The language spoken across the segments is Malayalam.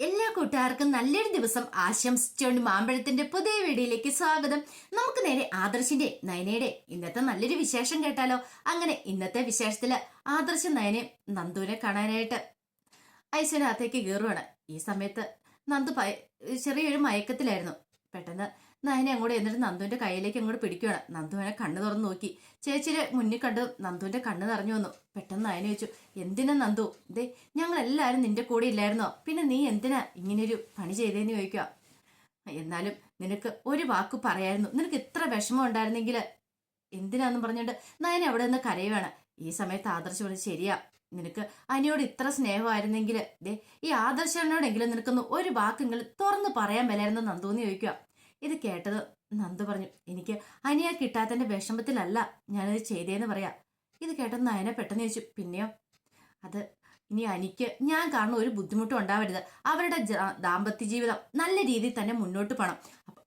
എല്ലാ കൂട്ടുകാർക്കും നല്ലൊരു ദിവസം ആശംസിച്ചുകൊണ്ട് മാമ്പഴത്തിന്റെ പുതിയ വീഡിയോയിലേക്ക് സ്വാഗതം. നമുക്ക് നേരെ ആദർശിന്റെ നയനയുടെ ഇന്നത്തെ നല്ലൊരു വിശേഷം കേട്ടാലോ? അങ്ങനെ ഇന്നത്തെ വിശേഷത്തിൽ ആദർശ നയനെ നന്ദുവിനെ കാണാനായിട്ട് ഐശ്വര്യത്തേക്ക് കയറുവാണ്. ഈ സമയത്ത് നന്ദു ചെറിയൊരു മയക്കത്തിലായിരുന്നു. പെട്ടെന്ന് നയനെ അങ്ങോട്ട് എന്നിട്ട് നന്ദുവിന്റെ കയ്യിലേക്ക് അങ്ങോട്ട് പിടിക്കുകയാണ് നന്ദുവിനെ കണ്ണു തുറന്ന് നോക്കി. ചേച്ചിയുടെ മുന്നിൽ കണ്ട് നന്ദുവിന്റെ കണ്ണ് നിറഞ്ഞു വന്നു. പെട്ടെന്ന് നയനെ ചോദിച്ചു എന്തിനാ നന്ദു? ദേ ഞങ്ങൾ എല്ലാവരും നിന്റെ കൂടെ ഇല്ലായിരുന്നോ? പിന്നെ നീ എന്തിനാ ഇങ്ങനെയൊരു പണി ചെയ്തേന്ന് ചോദിക്കുക? എന്നാലും നിനക്ക് ഒരു വാക്ക് പറയായിരുന്നു. നിനക്ക് ഇത്ര വിഷമം ഉണ്ടായിരുന്നെങ്കിൽ എന്തിനാന്ന് പറഞ്ഞിട്ട്? നയനെ അവിടെ നിന്ന് കരയുവാണ്. ഈ സമയത്ത് ആദർശ് പറഞ്ഞു ശരിയാ. നിനക്ക് അനിയോട് ഇത്ര സ്നേഹമായിരുന്നെങ്കിൽ ദേ ഈ ആദർശനോടെങ്കിലും നിനക്കൊന്ന് ഒരു വാക്കെങ്കിലും തുറന്ന് പറയാൻ മേലായിരുന്നു നന്ദുന്ന് ചോദിക്കുക. ഇത് കേട്ടത് നന്ദു പറഞ്ഞു എനിക്ക് അനിയ കിട്ടാത്തതിന്റെ വിഷമത്തിലല്ല ഞാനത് ചെയ്തേന്ന് പറയാ. ഇത് കേട്ടത് നയനെ പെട്ടെന്ന് ചോദിച്ചു പിന്നെയോ? അത് ഇനി അനിക്ക് ഞാൻ കാണുന്ന ഒരു ബുദ്ധിമുട്ടും ഉണ്ടാവരുത്. അവരുടെ ദാമ്പത്യ ജീവിതം നല്ല രീതിയിൽ തന്നെ മുന്നോട്ട് പോകണം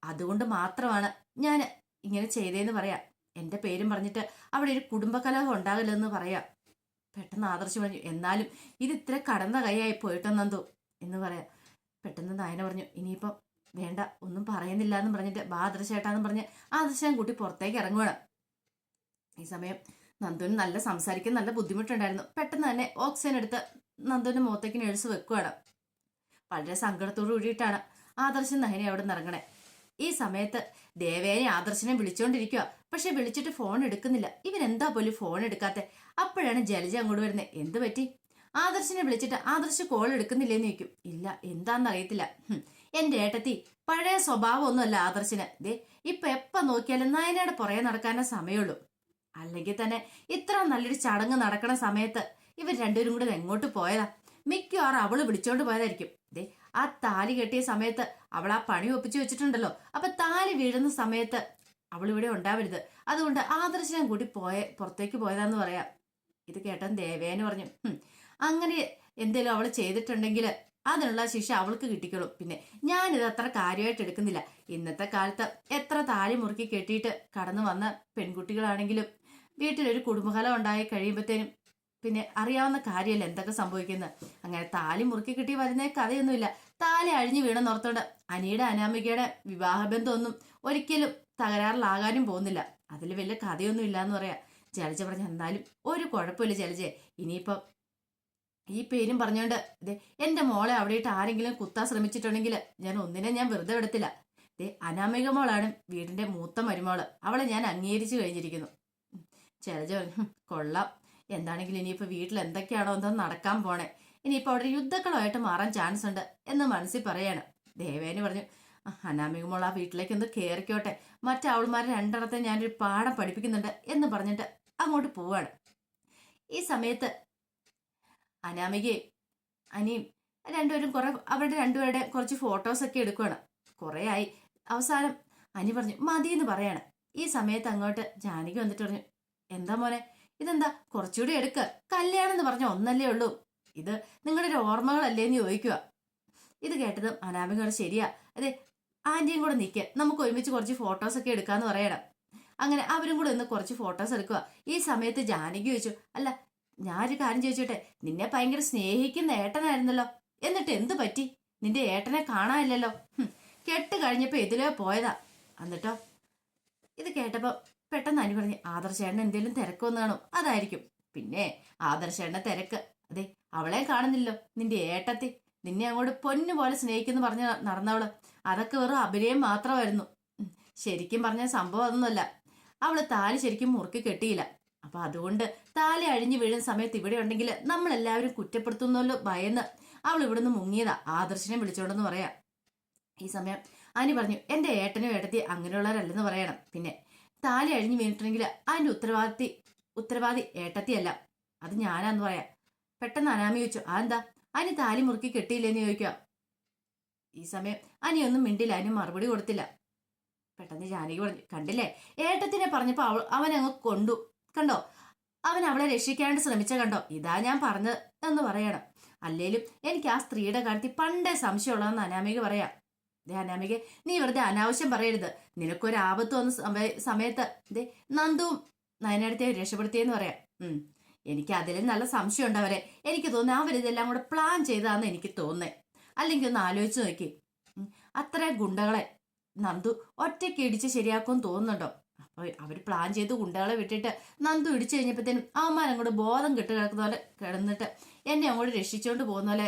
അതുകൊണ്ട് മാത്രമാണ് ഞാൻ ഇങ്ങനെ ചെയ്തേന്ന് പറയാം. എന്റെ പേരും പറഞ്ഞിട്ട് അവിടെ ഒരു കുടുംബകലഹം ഉണ്ടാകില്ലെന്ന് പറയാം. പെട്ടെന്ന് ആദർശ് പറഞ്ഞു എന്നാലും ഇത് ഇത്ര കടന്ന കൈയായി പോയിട്ടെന്നെന്തോ എന്ന് പറയാം. പെട്ടെന്ന് നായന പറഞ്ഞു ഇനിയിപ്പം പറയുന്നില്ല എന്ന് പറഞ്ഞിട്ട് ബാ ആദർശേട്ടാന്ന് പറഞ്ഞ് ആദർശം കൂട്ടി പുറത്തേക്ക് ഇറങ്ങുവാണ്. ഈ സമയം നന്ദുവിന് നല്ല സംസാരിക്കാൻ നല്ല ബുദ്ധിമുട്ടുണ്ടായിരുന്നു. പെട്ടെന്ന് തന്നെ ഓക്സിജൻ എടുത്ത് നന്ദുവിന്റെ മുഖത്തേക്ക് നഴ്സ് വെക്കുവാണ്. വളരെ സങ്കടത്തോടു കൂടിയിട്ടാണ് ആദർശൻ നഹിനെ അവിടെ നിന്ന് ഇറങ്ങണേ. ഈ സമയത്ത് ദേവേനെ ആദർശനെ വിളിച്ചോണ്ടിരിക്കുക പക്ഷെ വിളിച്ചിട്ട് ഫോൺ എടുക്കുന്നില്ല. ഇവൻ എന്താ പോലും ഫോൺ എടുക്കാത്ത? അപ്പോഴാണ് ജലജ അങ്ങോട്ട് വരുന്നത് എന്ത് പറ്റി? ആദർശനെ വിളിച്ചിട്ട് ആദർശ് കോൾ എടുക്കുന്നില്ലേന്ന് ചോദിക്കും. ഇല്ല എന്താന്ന് അറിയത്തില്ല. എന്റെ ഏട്ടത്തി പഴയ സ്വഭാവമൊന്നുമല്ല ആദർശിന്. ദേ ഇപ്പൊ എപ്പ നോക്കിയാലും നയനയുടെ പുറകെ നടക്കാനേ സമയമുള്ളൂ. അല്ലെങ്കിൽ തന്നെ ഇത്ര നല്ലൊരു ചടങ്ങ് നടക്കണ സമയത്ത് ഇവർ രണ്ടുപേരും കൂടെ എങ്ങോട്ട് പോയതാ? മിക്കവാറും അവൾ വിളിച്ചോണ്ട് പോയതായിരിക്കും. ദേ ആ താലി കെട്ടിയ സമയത്ത് അവൾ ആ പണി ഒപ്പിച്ചു വെച്ചിട്ടുണ്ടല്ലോ. അപ്പൊ താലി വീഴുന്ന സമയത്ത് അവൾ ഇവിടെ ഉണ്ടാവരുത്. അതുകൊണ്ട് ആദർശനം കൂടി പോയ പുറത്തേക്ക് പോയതാന്ന് പറയാം. ഇത് കേട്ടൻ ദേവേന് പറഞ്ഞു. "ഹും, അങ്ങനെ എന്തേലും അവൾ ചെയ്തിട്ടുണ്ടെങ്കിൽ അതിനുള്ള ശിക്ഷ അവൾക്ക് കിട്ടിക്കോളും. പിന്നെ ഞാനിത് അത്ര കാര്യമായിട്ട് എടുക്കുന്നില്ല. ഇന്നത്തെ കാലത്ത് എത്ര താലി മുറുക്കി കെട്ടിയിട്ട് കടന്നു വന്ന പെൺകുട്ടികളാണെങ്കിലും വീട്ടിലൊരു കുടുംബകലം ഉണ്ടായി കഴിയുമ്പോഴത്തേനും പിന്നെ അറിയാവുന്ന കാര്യമല്ല എന്തൊക്കെ സംഭവിക്കുന്നത് അങ്ങനെ താലി മുറുക്കി കിട്ടി വരുന്ന കഥയൊന്നുമില്ല. താലി അഴിഞ്ഞു വീണെന്നോർത്തോണ്ട് അനിയുടെ അനാമികയുടെ വിവാഹബന്ധമൊന്നും ഒരിക്കലും തകരാറിലാകാനും പോകുന്നില്ല. അതിൽ വലിയ കഥയൊന്നും ഇല്ലാന്ന് പറയാം. ജലജ പറഞ്ഞ എന്നാലും ഒരു കുഴപ്പമില്ല ജലജെ. ഇനിയിപ്പം ഈ പേരും പറഞ്ഞോണ്ട് ദേ എന്റെ മോളെ അവിടെ ഇട്ട് ആരെങ്കിലും കുത്താൻ ശ്രമിച്ചിട്ടുണ്ടെങ്കിൽ ഞാൻ ഒന്നിനെ ഞാൻ വെറുതെ വിടത്തില്ല. ദേ അനാമിക മോളാണ് വീടിന്റെ മൂത്ത മരുമോൾ. അവളെ ഞാൻ അംഗീകരിച്ചു കഴിഞ്ഞിരിക്കുന്നു. "ഹും, കൊള്ളാം. എന്താണെങ്കിലും ഇനിയിപ്പോ വീട്ടിൽ എന്തൊക്കെയാണോ എന്തോ നടക്കാൻ പോണേ. ഇനിയിപ്പോ അവിടെ യുദ്ധക്കളമായിട്ട് മാറാൻ ചാൻസ് ഉണ്ട് എന്ന് മനസ്സിൽ പറയാണ്. ദേവേന് പറഞ്ഞു "ആ, അനാമിക മോൾ ആ വീട്ടിലേക്ക് ഒന്ന് കയറിക്കോട്ടെ മറ്റവൾമാരെ രണ്ടെണ്ണത്തെ ഞാനൊരു പാഠം പഠിപ്പിക്കുന്നുണ്ട് എന്ന് പറഞ്ഞിട്ട് അങ്ങോട്ട് പോവാണ്. ഈ സമയത്ത് അനാമികയും അനിയും രണ്ടുപേരും കുറെ അവരുടെ രണ്ടുപേരുടെ കുറച്ച് ഫോട്ടോസ് ഒക്കെ എടുക്കുകയാണ് കുറെ ആയി. അവസാനം അനി പറഞ്ഞു മതി എന്ന് പറയാണ്. ഈ സമയത്ത് അങ്ങോട്ട് ജാനകി വന്നിട്ട് പറഞ്ഞു എന്താ മോനെ ഇതെന്താ? കുറച്ചുകൂടി എടുക്ക്. കല്യാണം എന്ന് പറഞ്ഞ ഒന്നല്ലേ ഉള്ളൂ. ഇത് നിങ്ങളുടെ ഒരു ഓർമ്മകളല്ലേ എന്ന് ചോദിക്കുക ഇത് കേട്ടതും അനാമിക ശരിയാ. അതെ ആന്റിയും കൂടെ നിൽക്കുക നമുക്ക് ഒരുമിച്ച് കുറച്ച് ഫോട്ടോസ് ഒക്കെ എടുക്കാന്ന് പറയണം. അങ്ങനെ അവരും കൂടെ ഒന്ന് കുറച്ച് ഫോട്ടോസ് എടുക്കുക ഈ സമയത്ത് ജാനകി ചോദിച്ചു അല്ല ഞാനൊരു കാര്യം ചോദിച്ചോട്ടെ? നിന്നെ ഭയങ്കര സ്നേഹിക്കുന്ന ഏട്ടനായിരുന്നല്ലോ. എന്നിട്ട് എന്തു പറ്റി? നിന്റെ ഏട്ടനെ കാണാനില്ലല്ലോ. കെട്ട് കഴിഞ്ഞപ്പോ ഇതിലേ പോയതാ. എന്നിട്ടോ? ഇത് കേട്ടപ്പോ പെട്ടെന്ന് അനു പറഞ്ഞു ആദർശേട്ടൻ എന്തേലും തിരക്കൊന്നു കാണും. അതായിരിക്കും. പിന്നെ ആദർശേണ്ണ തിരക്ക്. അതെ അവളെ കാണുന്നില്ലോ നിന്റെ ഏട്ടത്തി. നിന്നെ അങ്ങോട്ട് പൊന്നു പോലെ സ്നേഹിക്കുന്നു പറഞ്ഞ് നടന്നവൾ. അതൊക്കെ വെറും അഭിനയം മാത്രമായിരുന്നു. ശരിക്കും പറഞ്ഞ സംഭവം അതൊന്നുമല്ല. അവൾ താലി ശരിക്കും മുറുക്കി കെട്ടിയില്ല. അപ്പൊ അതുകൊണ്ട് താലി അഴിഞ്ഞു വീഴുന്ന സമയത്ത് ഇവിടെ ഉണ്ടെങ്കിൽ നമ്മളെല്ലാവരും കുറ്റപ്പെടുത്തുന്നല്ലോ ഭയന്ന്. അവൾ ഇവിടുന്ന് മുങ്ങിയതാ. ആദർശനെ വിളിച്ചോണ്ടെന്ന് പറയാം. ഈ സമയം അനി പറഞ്ഞു എന്റെ ഏട്ടനും ഏട്ടത്തി അങ്ങനെയുള്ളവരല്ലെന്ന് പറയണം. പിന്നെ താലി അഴിഞ്ഞു വീണിട്ടുണ്ടെങ്കിൽ അതിന്റെ ഉത്തരവാദിത്തി ഉത്തരവാദി ഏട്ടത്തിയല്ല. അത് ഞാനാന്ന് പറയാം. പെട്ടെന്ന് അനാമി ചോദിച്ചു അതെന്താ? അനി താലി മുറുക്കി കെട്ടിയില്ലെന്ന് ചോദിക്കുക ഈ സമയം അനി ഒന്നും മിണ്ടില്ല. അനു മറുപടി കൊടുത്തില്ല. പെട്ടെന്ന് ജാനകി പറഞ്ഞു കണ്ടില്ലേ? ഏട്ടത്തിനെ പറഞ്ഞപ്പോ അവൾ അവനങ്ങ് കൊണ്ടു. കണ്ടോ? അവൻ അവളെ രക്ഷിക്കാണ്ട് ശ്രമിച്ച കണ്ടോ? ഇതാ ഞാൻ പറഞ്ഞത് എന്ന് പറയണം. അല്ലേലും എനിക്ക് ആ സ്ത്രീയുടെ കാര്യത്തിൽ പണ്ടേ സംശയമുള്ളതെന്ന് അനാമിക പറയാം. ദേ അനാമിക നീ വെറുതെ അനാവശ്യം പറയരുത്. നിനക്കൊരു ആപത്ത് വന്ന സമയ- സമയത്ത് ദേ നന്ദുവും നയനടുത്തെ രക്ഷപ്പെടുത്തിയെന്ന് പറയാം. ഉം. എനിക്ക് അതിലും നല്ല സംശയം ഉണ്ട് അവരെ. എനിക്ക് തോന്നുന്നു അവർ അവരിതെല്ലാം കൂടെ പ്ലാൻ ചെയ്താന്ന് എനിക്ക് തോന്നേ അല്ലെങ്കിൽ ഒന്ന് ആലോചിച്ച് നോക്കി. അത്ര ഗുണ്ടകളെ. നന്ദു ഒറ്റയ്ക്ക് ഇടിച്ച് തോന്നുന്നുണ്ടോ? അവർ പ്ലാൻ ചെയ്ത് ഗുണ്ടകളെ വിട്ടിട്ട് നന്ദു ഇടിച്ചു കഴിഞ്ഞപ്പോഴത്തേനും അവന്മാർ അങ്ങോട്ട് ബോധം കെട്ട് കിടക്കുന്ന പോലെ കിടന്നിട്ട് എന്നെ അങ്ങോട്ട് രക്ഷിച്ചുകൊണ്ട് പോകുന്ന പോലെ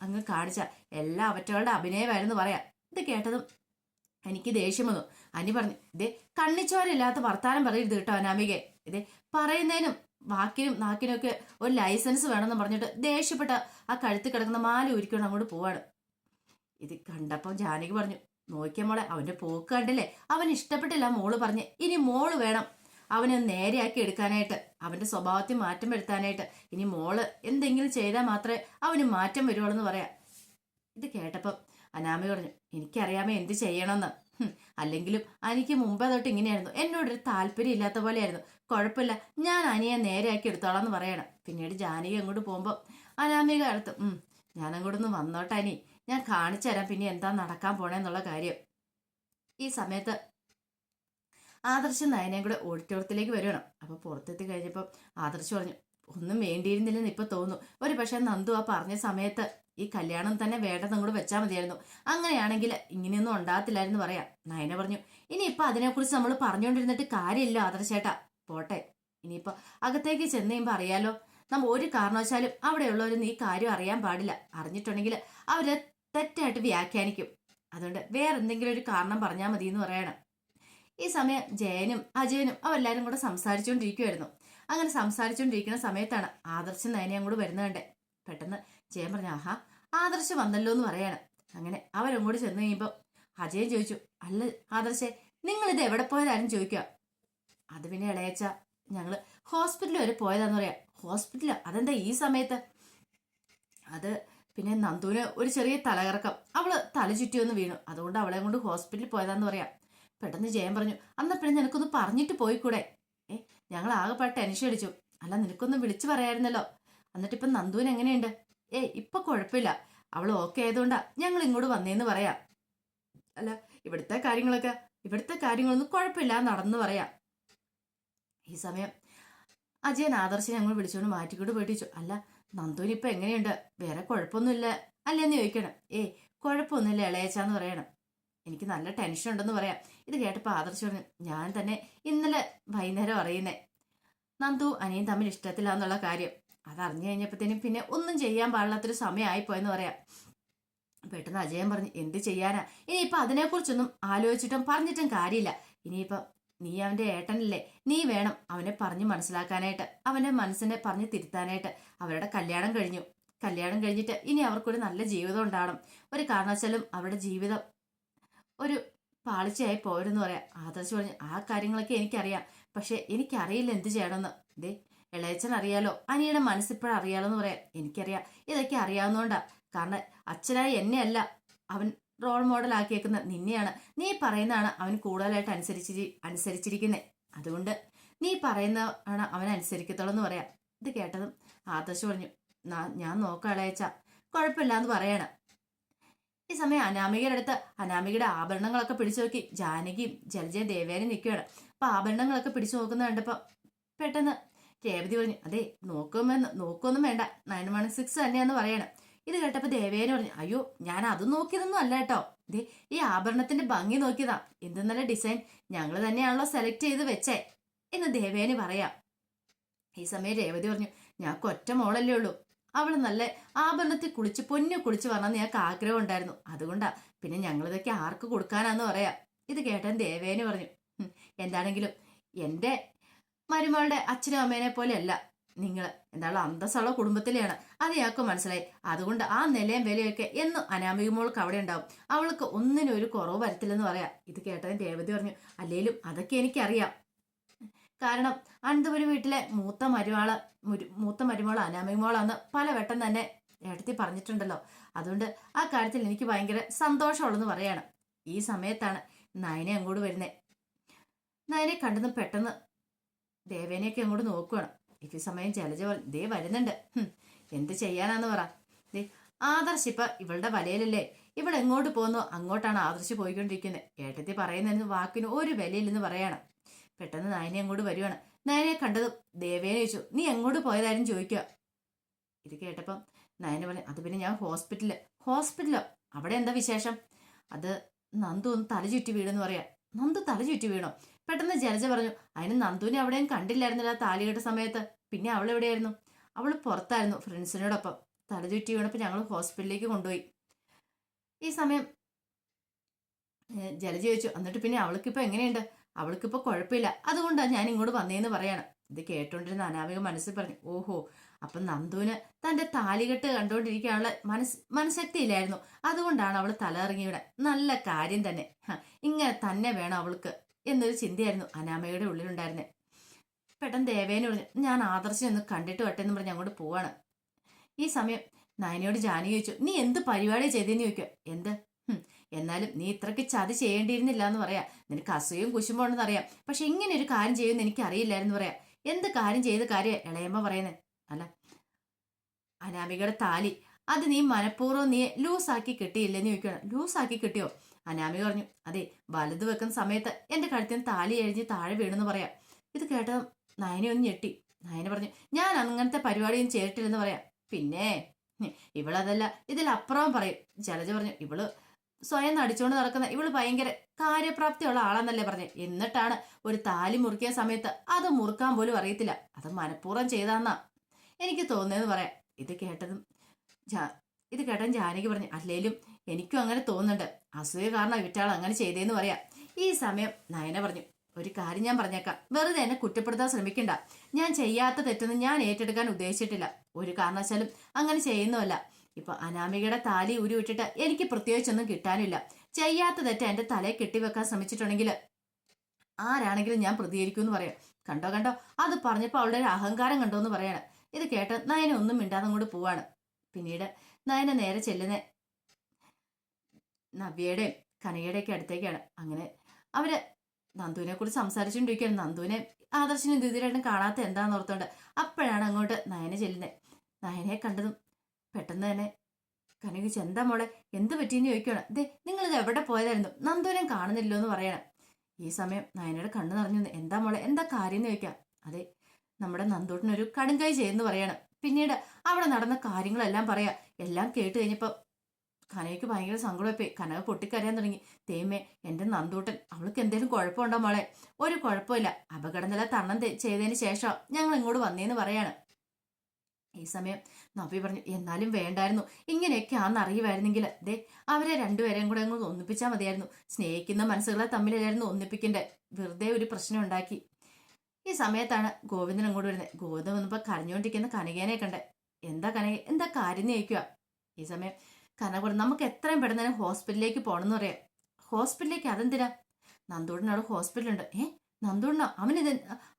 അങ്ങ് കാണിച്ച. എല്ലാ അവറ്റകളുടെ അഭിനയമായിരുന്നു പറയാം. ഇത് കേട്ടതും എനിക്ക് ദേഷ്യം വന്നു. അനി പറഞ്ഞു ഇതേ കണ്ണിച്ചോരില്ലാത്ത വർത്താനം പറയരുത് കേട്ടോ അനാമികെ. ഇതേ പറയുന്നതിനും വാക്കിനും നാക്കിനൊക്കെ ഒരു ലൈസൻസ് വേണമെന്ന് പറഞ്ഞിട്ട് ദേഷ്യപ്പെട്ട ആ കഴുത്ത് കിടക്കുന്ന മാല ഉരുക്കൊണ്ട് അങ്ങോട്ട് പോവാണ്. ഇത് കണ്ടപ്പോൾ ജാനകി പറഞ്ഞു നോക്കിയ മോളെ അവന്റെ പോക്ക് കണ്ടില്ലേ? അവൻ ഇഷ്ടപ്പെട്ടില്ല മോൾ പറഞ്ഞ്. ഇനി മോൾ വേണം അവനെ നേരെയാക്കി എടുക്കാനായിട്ട് അവന്റെ സ്വഭാവത്തിൽ മാറ്റം വരുത്താനായിട്ട്. ഇനി മോൾ എന്തെങ്കിലും ചെയ്താൽ മാത്രമേ അവന് മാറ്റം വരുവുള്ളൂ എന്ന് പറയാം. ഇത് കേട്ടപ്പം അനാമി പറഞ്ഞു എനിക്കറിയാമേ എന്ത് ചെയ്യണമെന്ന്. അല്ലെങ്കിലും എനിക്ക് മുമ്പേ തൊട്ട് ഇങ്ങനെയായിരുന്നു. എന്നോടൊരു താല്പര്യം ഇല്ലാത്ത പോലെയായിരുന്നു. കുഴപ്പമില്ല ഞാൻ അനിയെ നേരെയാക്കി എടുത്തോളാം എന്ന് പറയണം. പിന്നീട് ജാനകി അങ്ങോട്ട് പോകുമ്പോൾ അനാമിക അടുത്ത് ഞാനങ്ങോട്ടൊന്ന് വന്നോട്ടെ അനി. ഞാൻ കാണിച്ചു തരാം പിന്നെ എന്താ നടക്കാൻ പോണേന്നുള്ള കാര്യം. ഈ സമയത്ത് ആദർശ് നയനയും കൂടെ ഓഡിറ്റോറിയത്തിലേക്ക് വരണം അപ്പൊ പുറത്തെത്തി കഴിഞ്ഞപ്പോൾ ആദർശ് പറഞ്ഞു ഒന്നും വേണ്ടിയിരുന്നില്ലെന്ന് ഇപ്പൊ തോന്നുന്നു. ഒരു പക്ഷെ നന്ദു ആ പറഞ്ഞ സമയത്ത് ഈ കല്യാണം തന്നെ വേണ്ടെന്നും കൂടെ വെച്ചാൽ മതിയായിരുന്നു. അങ്ങനെയാണെങ്കിൽ ഇങ്ങനെയൊന്നും ഉണ്ടാകത്തില്ലായിരുന്നു പറയാം. നയന പറഞ്ഞു ഇനിയിപ്പൊ അതിനെക്കുറിച്ച് നമ്മൾ പറഞ്ഞുകൊണ്ടിരുന്നിട്ട് കാര്യമില്ല ആദർശേട്ടാ പോട്ടെ. ഇനിയിപ്പോ അകത്തേക്ക് ചെന്ന് കഴിയുമ്പോൾ അറിയാലോ. നമ്മൾ ഒരു കാരണവശാലും അവിടെയുള്ളവരൊന്നും ഈ കാര്യം അറിയാൻ പാടില്ല. അറിഞ്ഞിട്ടുണ്ടെങ്കിൽ അവർ തെറ്റായിട്ട് വ്യാഖ്യാനിക്കും. അതുകൊണ്ട് വേറെ എന്തെങ്കിലും ഒരു കാരണം പറഞ്ഞാൽ മതി എന്ന് പറയണം. ഈ സമയം ജയനും അജയനും അവരെല്ലാവരും കൂടെ സംസാരിച്ചുകൊണ്ടിരിക്കുമായിരുന്നു അങ്ങനെ സംസാരിച്ചുകൊണ്ടിരിക്കുന്ന സമയത്താണ് ആദർശം നയനെ അങ്ങോട്ട് വരുന്നത് കണ്ടേ. പെട്ടെന്ന് ജയൻ പറഞ്ഞു ആഹാ ആദർശ് വന്നല്ലോ എന്ന് പറയാണ്. അങ്ങനെ അവരങ്ങോട്ട് ചെന്ന് കഴിയുമ്പോൾ അജയൻ ചോദിച്ചു അല്ല ആദർശേ നിങ്ങൾ എവിടെ പോയതാരും ചോദിക്കുക അത് പിന്നെ ഇളയച്ച ഞങ്ങൾ ഹോസ്പിറ്റലിൽ വരെ പോയതാന്ന് പറയാം. ഹോസ്പിറ്റലോ? അതെന്താ ഈ സമയത്ത്? അത് പിന്നെ നന്ദുവിന് ഒരു ചെറിയ തലകറക്കം. അവൾ തല ചുറ്റി ഒന്ന് വീണു. അതുകൊണ്ട് അവളെ കൊണ്ട് ഹോസ്പിറ്റലിൽ പോയതാന്ന് പറയാം. പെട്ടെന്ന് ജയൻ പറഞ്ഞു അന്ന പിന്നെ നിനക്കൊന്ന് പറഞ്ഞിട്ട് പോയിക്കൂടെ? ഏ ഞങ്ങൾ ആകെപ്പാട് ടെൻഷൻ അടിച്ചു. അല്ല നിനക്കൊന്ന് വിളിച്ചു പറയായിരുന്നല്ലോ. എന്നിട്ടിപ്പം നന്ദുവിന് എങ്ങനെയുണ്ട്? ഏ ഇപ്പൊ കുഴപ്പമില്ല അവൾ ഓക്കെ ആയതുകൊണ്ടാ ഞങ്ങൾ ഇങ്ങോട്ട് വന്നേന്ന് പറയാം. അല്ല ഇവിടുത്തെ കാര്യങ്ങളൊക്കെ ഇവിടുത്തെ കാര്യങ്ങളൊന്നും കുഴപ്പമില്ല നടന്നു പറയാം. ഈ സമയം അജയൻ ആദർശിനെ ഞങ്ങൾ വിളിച്ചുകൊണ്ട് മാറ്റിക്കൊണ്ട് പോയിട്ട് ചോദിച്ചു. അല്ല നന്ദുവിന് ഇപ്പൊ എങ്ങനെയുണ്ട്? വേറെ കുഴപ്പമൊന്നുമില്ല. അല്ലേന്ന് ചോദിക്കണം. ഏ കുഴപ്പമൊന്നുമില്ല ഇളയച്ചാന്ന് പറയണം. എനിക്ക് നല്ല ടെൻഷൻ ഉണ്ടെന്ന് പറയാം. ഇത് കേട്ടപ്പോൾ ആദർശ് പറഞ്ഞു ഞാൻ തന്നെ ഇന്നലെ വൈകുന്നേരം അറിയുന്നേ. നന്ദു അനിയും തമ്മിൽ ഇഷ്ടത്തില്ല കാര്യം. അതറിഞ്ഞു കഴിഞ്ഞപ്പോഴത്തേനും പിന്നെ ഒന്നും ചെയ്യാൻ പാടില്ലാത്തൊരു സമയമായിപ്പോയെന്ന് പറയാം. പെട്ടെന്ന് അജയൻ പറഞ്ഞു എന്ത് ചെയ്യാനാ? ഇനിയിപ്പൊ അതിനെക്കുറിച്ചൊന്നും ആലോചിച്ചിട്ടും പറഞ്ഞിട്ടും കാര്യമില്ല. ഇനിയിപ്പൊ നീ അവന്റെ ഏട്ടനല്ലേ? നീ വേണം അവനെ പറഞ്ഞു മനസ്സിലാക്കാനായിട്ട് അവന്റെ മനസ്സിനെ പറഞ്ഞു തിരുത്താനായിട്ട്. അവരുടെ കല്യാണം കഴിഞ്ഞു. കല്യാണം കഴിഞ്ഞിട്ട് ഇനി അവർക്കൊരു നല്ല ജീവിതം ഉണ്ടാവണം. ഒരു കാരണവശാലും അവരുടെ ജീവിതം ഒരു പാളിച്ചയായി പോരെന്ന് പറയാം. ആദർശ് പറഞ്ഞു ആ കാര്യങ്ങളൊക്കെ എനിക്കറിയാം. പക്ഷെ എനിക്കറിയില്ല എന്ത് ചെയ്യണമെന്ന്. ദേ ഇളയച്ചൻ അറിയാലോ അനിയുടെ മനസ്സിപ്പോഴറിയാലോ എന്ന് പറയാം. എനിക്കറിയാം. ഇതൊക്കെ അറിയാവുന്നതുകൊണ്ടാ കാരണം അച്ഛനായി എന്നെയല്ല അവൻ റോൾ മോഡൽ ആക്കിയേക്കുന്ന നിന്നെയാണ്. നീ പറയുന്നതാണ് അവൻ കൂടുതലായിട്ട് അനുസരിച്ചി അനുസരിച്ചിരിക്കുന്നത് അതുകൊണ്ട് നീ പറയുന്ന ആണ് അവൻ അനുസരിക്കത്തുള്ളൂ എന്ന് പറയാം. ഇത് കേട്ടതും ആദർശ് പറഞ്ഞു ഞാൻ നോക്കളയച്ച കുഴപ്പമില്ല എന്ന് പറയണം. ഈ സമയം അനാമികയുടെ അടുത്ത് അനാമികയുടെ ആഭരണങ്ങളൊക്കെ പിടിച്ചു നോക്കി. ജാനകിയും ജലജ ദേവേനും നിൽക്കുകയാണ്. അപ്പൊ ആഭരണങ്ങളൊക്കെ പിടിച്ചു നോക്കുന്ന കണ്ടപ്പോ പെട്ടെന്ന് രേവതി പറഞ്ഞു അതെ നോക്കുമെന്ന് നോക്കൊന്നും വേണ്ട. നയൻ വൺ സിക്സ് തന്നെയാന്ന് പറയണം. ഇത് കേട്ടപ്പോ ദേവേന പറഞ്ഞു അയ്യോ ഞാൻ അത് നോക്കിയതൊന്നും അല്ല കേട്ടോ. ദേ ഈ ആഭരണത്തിന്റെ ഭംഗി നോക്കിയതാ. എന്ത് നല്ല ഡിസൈൻ. ഞങ്ങൾ തന്നെയാണല്ലോ സെലക്ട് ചെയ്ത് വെച്ചേ. എന്ന് ദേവേന് പറയാം. ഈ സമയം രേവതി പറഞ്ഞു ഞാൻ ഒറ്റ മോളല്ലേ ഉള്ളൂ. അവൾ നല്ല ആഭരണത്തിൽ കുളിച്ച് പൊന്നു കുളിച്ച് പറഞ്ഞാൽ ഞങ്ങൾക്ക് ആഗ്രഹം ഉണ്ടായിരുന്നു. അതുകൊണ്ടാ പിന്നെ ഞങ്ങളിതൊക്കെ ആർക്ക് കൊടുക്കാനാന്ന് പറയാം. ഇത് കേട്ടൻ ദേവേന് പറഞ്ഞു എന്താണെങ്കിലും എന്റെ മരുമകളുടെ അച്ഛനും അമ്മേനെ പോലെയല്ല നിങ്ങൾ എന്താണോ അന്തസ്സുള്ള കുടുംബത്തിലെയാണ്. അത് ഇയാൾക്ക് മനസ്സിലായി. അതുകൊണ്ട് ആ നിലയും വിലയൊക്കെ എന്നും അനാമികമോൾക്ക് അവിടെ ഉണ്ടാവും. അവൾക്ക് ഒന്നിനും ഒരു കുറവ് വരത്തില്ലെന്ന് പറയാം. ഇത് കേട്ടതിന് രേവതി പറഞ്ഞു അല്ലേലും അതൊക്കെ എനിക്കറിയാം. കാരണം അനന്തപുരം വീട്ടിലെ മൂത്ത മരുമാൾ മൂത്ത മരുമോൾ അനാമികമോളാന്ന് പല പലവട്ടം തന്നെ ഏട്ടത്തി പറഞ്ഞിട്ടുണ്ടല്ലോ. അതുകൊണ്ട് ആ കാര്യത്തിൽ എനിക്ക് ഭയങ്കര സന്തോഷമുള്ളെന്ന് പറയാണ്. ഈ സമയത്താണ് നയനെ അങ്ങോട്ട് വരുന്നത് നയനെ കണ്ടെന്ന് പെട്ടെന്ന് ദേവേനെയൊക്കെ അങ്ങോട്ട് നോക്കുകയാണ് ഈ സമയം ജലജ ദേ വരുന്നുണ്ട്. എന്ത് ചെയ്യാനാന്ന് പറ. ദേ ആദർശ് ഇപ്പൊ ഇവളുടെ വലയിലല്ലേ? ഇവിടെ എങ്ങോട്ട് പോകുന്നു അങ്ങോട്ടാണ് ആദർശ് പോയിക്കൊണ്ടിരിക്കുന്നത് ഏട്ടത്തി പറയുന്നതിന് വാക്കിന് ഒരു വിലയില്ലെന്ന് പറയാണ്. പെട്ടെന്ന് നയനെ അങ്ങോട്ട് വരുവാണ്. നയനെ കണ്ടത് ദേവേനെ ചോദിച്ചു നീ എങ്ങോട്ട് പോയതായിരുന്നു ചോദിക്കുക ഇത് കേട്ടപ്പം നയനെ പറഞ്ഞു അത് പിന്നെ ഞാൻ ഹോസ്പിറ്റലിൽ ഹോസ്പിറ്റലോ? അവിടെ എന്താ വിശേഷം? അത് നന്ദു ഒന്ന് തല ചുറ്റി വീടെന്ന് പറയാ. നന്ദു തല ചുറ്റി വീണോ? പെട്ടെന്ന് ജലജ പറഞ്ഞു അതിന് നന്ദുവിനെ അവിടെയും കണ്ടില്ലായിരുന്നില്ല താലികെട്ട സമയത്ത്. പിന്നെ അവൾ എവിടെയായിരുന്നു? അവൾ പുറത്തായിരുന്നു ഫ്രണ്ട്സിനോടൊപ്പം. തല ചുറ്റി വീണപ്പോൾ ഞങ്ങൾ ഹോസ്പിറ്റലിലേക്ക് കൊണ്ടുപോയി. ഈ സമയം ജലജ ചോദിച്ചു എന്നിട്ട് പിന്നെ അവൾക്കിപ്പോൾ എങ്ങനെയുണ്ട്? അവൾക്കിപ്പോൾ കുഴപ്പമില്ല. അതുകൊണ്ടാണ് ഞാൻ ഇങ്ങോട്ട് വന്നേന്ന് പറയാണ്. ഇത് കേട്ടോണ്ടിരുന്ന അനാമിക മനസ്സിൽ പറഞ്ഞു ഓഹോ അപ്പം നന്ദുവിന് തന്റെ താലികെട്ട് കണ്ടുകൊണ്ടിരിക്കാനുള്ള മനസ് മനഃശക്തി ഇല്ലായിരുന്നു അതുകൊണ്ടാണ് അവൾ തലയിറങ്ങി ഇവിടെ നല്ല കാര്യം തന്നെ. ഇങ്ങനെ തന്നെ വേണം അവൾക്ക്. എന്നൊരു ചിന്തയായിരുന്നു അനാമയുടെ ഉള്ളിലുണ്ടായിരുന്നത് പെട്ടെന്ന് ദേവേനെ പറഞ്ഞു ഞാൻ ആദർശം ഒന്ന് കണ്ടിട്ട് വട്ടെ എന്ന് പറഞ്ഞ് അങ്ങോട്ട് പോവാണ്. ഈ സമയം നയനയോട് ജാനി ചോദിച്ചു നീ എന്ത് പരിപാടി ചെയ്തെന്ന് ചോദിക്കുക എന്ത്? എന്നാലും നീ ഇത്രയ്ക്ക് ചതി ചെയ്യേണ്ടിയിരുന്നില്ല എന്ന് പറയാം. നിനക്ക് അസൂയും കുശുമ്പോണ്ടെന്ന് അറിയാം. പക്ഷെ ഇങ്ങനെ ഒരു കാര്യം ചെയ്യുമെന്ന് എനിക്ക് അറിയില്ലായിരുന്നു പറയാം. എന്ത് കാര്യം ചെയ്ത കാര്യം ഇളയമ്മ പറയുന്നത് അല്ല അനാമികയുടെ താലി. അത് നീ മനഃപൂർവം നീ ലൂസാക്കി കിട്ടിയില്ലെന്ന് ചോദിക്കണം ലൂസാക്കി കിട്ടിയോ? അനാമിക പറഞ്ഞു അതെ വലത് വെക്കുന്ന സമയത്ത് എന്റെ കഴുത്തിന് താലി എഴുതി താഴെ വീണെന്ന് പറയാം. ഇത് കേട്ട നയനെ ഒന്ന് ഞെട്ടി. നയന പറഞ്ഞു ഞാൻ അങ്ങനത്തെ പരിപാടിയൊന്നും ചേരിട്ടില്ലെന്ന് പറയാം. പിന്നെ ഇവളതല്ല ഇതിലപ്പുറം പറയും. ജലജ പറഞ്ഞു ഇവൾ സ്വയം നടിച്ചുകൊണ്ട് നടക്കുന്ന ഇവൾ ഭയങ്കര കാര്യപ്രാപ്തിയുള്ള ആളാന്നല്ലേ പറഞ്ഞു. എന്നിട്ടാണ് ഒരു താലി മുറുക്കിയ സമയത്ത് അത് മുറുക്കാൻ പോലും അറിയത്തില്ല. അത് മനഃപൂർവം ചെയ്താന്നാ എനിക്ക് തോന്നിയെന്ന് പറയാം. ഇത് കേട്ടതും ഇത് കേട്ടൻ ജാനകി പറഞ്ഞു അല്ലേലും എനിക്കും അങ്ങനെ തോന്നുന്നുണ്ട്. അസൂയ കാരണം ഇവറ്റാൾ അങ്ങനെ ചെയ്തേന്ന് പറയാം. ഈ സമയം നയന പറഞ്ഞു ഒരു കാര്യം ഞാൻ പറഞ്ഞേക്കാം. വെറുതെ എന്നെ കുറ്റപ്പെടുത്താൻ ശ്രമിക്കണ്ട. ഞാൻ ചെയ്യാത്ത തെറ്റൊന്നും ഞാൻ ഏറ്റെടുക്കാൻ ഉദ്ദേശിച്ചിട്ടില്ല. ഒരു കാരണവശാലും അങ്ങനെ ചെയ്യുന്നുമല്ല ഇപ്പൊ അനാമികയുടെ താലി ഉരു വിട്ടിട്ട് എനിക്ക് പ്രത്യേകിച്ചൊന്നും കിട്ടാനില്ല. ചെയ്യാത്ത തെറ്റ് എന്റെ തലയെ കെട്ടിവെക്കാൻ ശ്രമിച്ചിട്ടുണ്ടെങ്കിൽ ആരാണെങ്കിലും ഞാൻ പ്രതികരിക്കും എന്ന് പറയാം. കണ്ടോ കണ്ടോ? അത് പറഞ്ഞപ്പോൾ അവളുടെ ഒരു അഹങ്കാരം കണ്ടോ എന്ന് പറയാണ്. ഇത് കേട്ട് നയന ഒന്നും മിണ്ടാതെ അങ്ങോട്ട് പോവാണ്. പിന്നീട് നയന നേരെ ചെല്ലുന്ന നവ്യയുടെയും കനകയുടെയൊക്കെ അടുത്തേക്കാണ്. അങ്ങനെ അവർ നന്ദുവിനെ കുറിച്ച് സംസാരിച്ചുകൊണ്ടിരിക്കുകയാണ്. നന്ദുവിനെ ആദർശിനും ഇതിലായിട്ടും കാണാത്ത എന്താന്ന് ഓർത്തോണ്ട് അപ്പോഴാണ് അങ്ങോട്ട് നയനെ ചെല്ലുന്നത് നയനെ കണ്ടതും പെട്ടെന്ന് തന്നെ കനക എന്താ മോളെ? എന്ത് പറ്റിയെന്ന് ചോദിക്കുകയാണ് ദേ നിങ്ങൾ ഇത് എവിടെ പോയതായിരുന്നു? നന്ദുവിനെ കാണുന്നില്ലോ എന്ന് പറയണം. ഈ സമയം നയനയുടെ കണ്ണു നിറഞ്ഞു എന്താ മോളെ? എന്താ കാര്യം? എന്ന് ചോദിക്കാം. അതെ നമ്മുടെ നന്ദൂട്ടിനൊരു കടുങ്കൈ ചെയ്യുന്നു പറയണം. പിന്നീട് അവിടെ നടന്ന കാര്യങ്ങളെല്ലാം പറയാം. എല്ലാം കേട്ട് കഴിഞ്ഞപ്പോ കനകയ്ക്ക് ഭയങ്കര സങ്കടമായി കനക പൊട്ടിക്കരയാൻ തുടങ്ങി. തേമേ എന്റെ നന്ദൂട്ടൻ അവൾക്ക് എന്തെങ്കിലും കുഴപ്പമുണ്ടോ മോളെ? ഒരു കുഴപ്പമില്ല. അപകടനില തരണം തെ- ചെയ്തതിന് ശേഷം ഞങ്ങൾ ഇങ്ങോട്ട് വന്നേന്ന് പറയാണ്. ഈ സമയം നബി പറഞ്ഞു എന്നാലും വേണ്ടായിരുന്നു. ഇങ്ങനെയൊക്കെ ആന്ന് അറിയുമായിരുന്നെങ്കിൽ ദേ അവരെ രണ്ടുപേരെയും കൂടെ അങ്ങ് ഒന്നിപ്പിച്ചാൽ മതിയായിരുന്നു. സ്നേഹിക്കുന്ന മനസ്സുകളെ തമ്മിലായിരുന്നു ഒന്നിപ്പിക്കേണ്ടത് വെറുതെ ഒരു പ്രശ്നം ഉണ്ടാക്കി. ഈ സമയത്താണ് ഗോവിന്ദൻ അങ്ങോട്ട് വരുന്നത് ഗോവിന്ദൻ വന്നപ്പോൾ കരഞ്ഞുകൊണ്ടിരിക്കുന്ന കനകേനെ കണ്ടേ. എന്താ കനക? എന്താ കാര്യം ചോദിക്കുക ഈ സമയം കനക കൂടെ നമുക്ക് എത്രയും പെട്ടെന്ന് ഹോസ്പിറ്റലിലേക്ക് പോകണമെന്ന് പറയാം. ഹോസ്പിറ്റലിലേക്ക് അതെന്തിനാ? നന്ദൂടിന് ഹോസ്പിറ്റലുണ്ട്. ഏ നന്ദൂടിനോ അവനിത്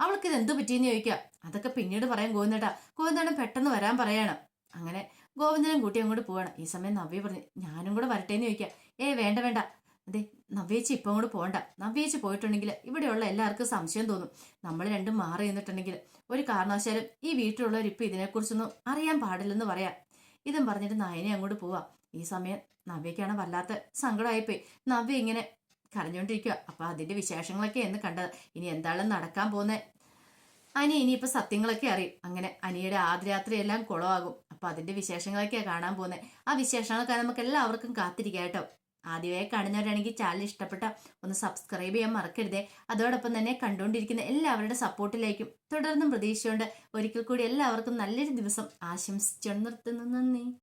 അവൾക്ക് ഇത് എന്തു പറ്റിയെന്ന് ചോദിക്കുക. അതൊക്കെ പിന്നീട് പറയാൻ ഗോവിന്ദേട്ടാ. ഗോവിന്ദനും പെട്ടെന്ന് വരാൻ പറയാണ്. അങ്ങനെ ഗോവിന്ദനും കൂട്ടി അങ്ങോട്ട് പോവാണ്. ഈ സമയം നവ്യ പറഞ്ഞു ഞാനും കൂടെ വരട്ടെ എന്ന് ചോദിക്കുക. ഏ വേണ്ട വേണ്ട. അതെ നവ്യേച്ചി ഇപ്പം അങ്ങോട്ട് പോകണ്ട. നവ്യേച്ചി പോയിട്ടുണ്ടെങ്കിൽ ഇവിടെയുള്ള എല്ലാവർക്കും സംശയം തോന്നും. നമ്മൾ രണ്ടും മാറി നിന്നിട്ടുണ്ടെങ്കിൽ ഒരു കാരണവശാലും ഈ വീട്ടിലുള്ളവർ ഇതിനെക്കുറിച്ചൊന്നും അറിയാൻ പാടില്ലെന്ന് പറയാം. ഇതും പറഞ്ഞിട്ട് നയനെ അങ്ങോട്ട് പോവാ. ഈ സമയം നവ്യക്കാണ് വല്ലാത്ത സങ്കടമായിപ്പോയി നവ്യ ഇങ്ങനെ കരഞ്ഞുകൊണ്ടിരിക്കുക അപ്പൊ അതിന്റെ വിശേഷങ്ങളൊക്കെ എന്ന് കണ്ടത്. ഇനി എന്താണ് നടക്കാൻ പോകുന്നത് അനി ഇനിയിപ്പോ സത്യങ്ങളൊക്കെ അറിയും. അങ്ങനെ അനിയുടെ ആദ്യരാത്രി എല്ലാം കുളമാകും. അപ്പൊ അതിന്റെ വിശേഷങ്ങളൊക്കെയാണ് കാണാൻ പോകുന്നത് ആ വിശേഷങ്ങളൊക്കെ നമുക്ക് എല്ലാവർക്കും കാത്തിരിക്കാം കേട്ടോ. ആദ്യമായി കാണുന്നവരാണെങ്കിൽ ചാനൽ ഇഷ്ടപ്പെട്ട ഒന്ന് സബ്സ്ക്രൈബ് ചെയ്യാൻ മറക്കരുതേ. അതോടൊപ്പം തന്നെ കണ്ടുകൊണ്ടിരിക്കുന്ന എല്ലാവരുടെ സപ്പോർട്ടിലേക്കും തുടർന്നും പ്രതീക്ഷയുണ്ട് ഒരിക്കൽ കൂടി എല്ലാവർക്കും നല്ലൊരു ദിവസം ആശംസിച്ചു നിർത്തുന്നു. നന്ദി.